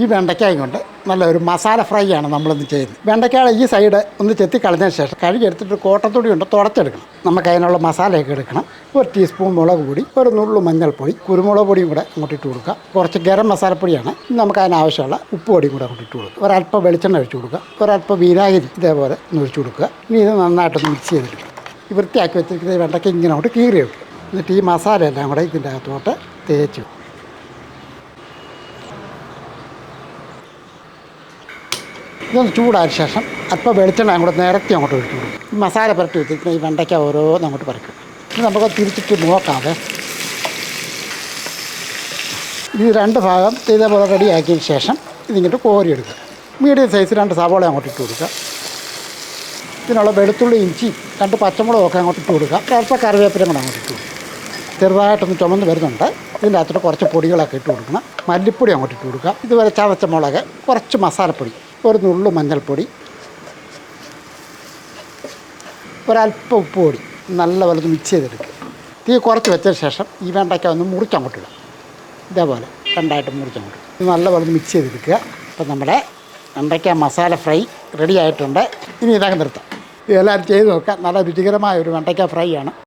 ഈ വെണ്ടയ്ക്കായും കൊണ്ട് നല്ല ഒരു മസാല ഫ്രൈ ആണ് നമ്മളിന്ന് ചെയ്യുന്നത്. വെണ്ടയ്ക്കയുടെ ഈ സൈഡ് ഒന്ന് ചെത്തി കളഞ്ഞതിന് ശേഷം കഴുകിയെടുത്തിട്ട് കോട്ടത്തൊടി കൊണ്ട് തുടച്ചെടുക്കണം. നമുക്ക് അതിനുള്ള മസാലയൊക്കെ എടുക്കണം. ഒരു ടീസ്പൂൺ മുളക് പൊടി ഒരു നുള്ളു മഞ്ഞൾപ്പൊടി കുരുമുളക് പൊടിയും കൂടെ അങ്ങോട്ട് ഇട്ട് കൊടുക്കുക. കുറച്ച് ഗരം മസാലപ്പൊടിയാണ്. നമുക്ക് അതിനാവശ്യമുള്ള ഉപ്പ് പൊടിയും കൂടെ അങ്ങോട്ട് ഇട്ട് കൊടുക്കുക. ഒരല്പം വെളിച്ചെണ്ണ ഒഴിച്ചു കൊടുക്കുക. ഒരല്പം വിനാഗിരി ഇതേപോലെ ഒന്ന് ഒഴിച്ചു കൊടുക്കുക. ഇനി ഇത് നന്നായിട്ടൊന്ന് മിക്സ് ചെയ്തെടുക്കുക. ഈ വൃത്തിയാക്കി വെച്ചിരിക്കുന്ന വെണ്ടയ്ക്ക ഇങ്ങനെ അങ്ങോട്ട് കീറി വെക്കുക. എന്നിട്ട് ഈ മസാല എല്ലാം കൂടെ ഇതിന്റെ അകത്തോട്ട് തേച്ച് ഇതൊന്ന് ചൂടായ ശേഷം അല്പം വെളിച്ചെണ്ണ അങ്ങോട്ട് നേരത്തെ അങ്ങോട്ട് ഒഴിച്ചു കൊടുക്കും. ഈ മസാല പുരട്ടി വെച്ചിട്ട് ഈ വെണ്ടയ്ക്ക ഓരോന്ന് അങ്ങോട്ട് പറിക്കും. ഇത് നമുക്ക് തിരിച്ചിട്ട് നോക്കാതെ ഇത് രണ്ട് ഭാഗം ഇതേപോലെ റെഡിയാക്കിയതിന് ശേഷം ഇതിങ്ങോട്ട് കോരിയെടുക്കുക. മീഡിയം സൈസ് രണ്ട് സവാള അങ്ങോട്ട് ഇട്ട് കൊടുക്കുക. ഇതിനുള്ള വെളുത്തുള്ളി ഇഞ്ചി രണ്ട് പച്ചമുളകൊക്കെ അങ്ങോട്ട് ഇട്ട് കൊടുക്കുക. അല്പം കറിവേപ്പിലും കൂടെ അങ്ങോട്ട് ഇട്ട് കൊടുക്കുക. ചെറുതായിട്ടൊന്ന് ചുമന്ന് വരുന്നുണ്ട്. ഇതിന്റെ അകത്തോട്ട് കുറച്ച് പൊടികളൊക്കെ ഇട്ട് കൊടുക്കണം. മല്ലിപ്പൊടി അങ്ങോട്ട് ഇട്ട് കൊടുക്കുക. ഇതുവരെ ചതച്ച മുളക് കുറച്ച് മസാലപ്പൊടി. ഒരു നുള്ളു മഞ്ഞൾപ്പൊടി. ഒരല്പം ഉപ്പ് പൊടി നല്ല പോലെ മിക്സ് ചെയ്തെടുക്കുക. തീ കുറച്ച് വെച്ചതിന് ശേഷം ഈ വെണ്ടയ്ക്ക ഒന്ന് മുറിച്ചങ്ങോട്ടിടുക ഇതേപോലെ രണ്ടായിട്ട് മുറിച്ചങ്ങോട്ട് ഇത് നല്ല പോലെ മിക്സ് ചെയ്തെടുക്കുക. അപ്പം നമ്മുടെ വെണ്ടയ്ക്ക മസാല ഫ്രൈ റെഡി ആയിട്ടുണ്ട്. ഇനി ഇതൊക്കെ നിർത്താം. ഇതെല്ലാവരും ചെയ്ത് നോക്കുക. നല്ല രുചികരമായ ഒരു വെണ്ടയ്ക്ക ഫ്രൈ ആണ്.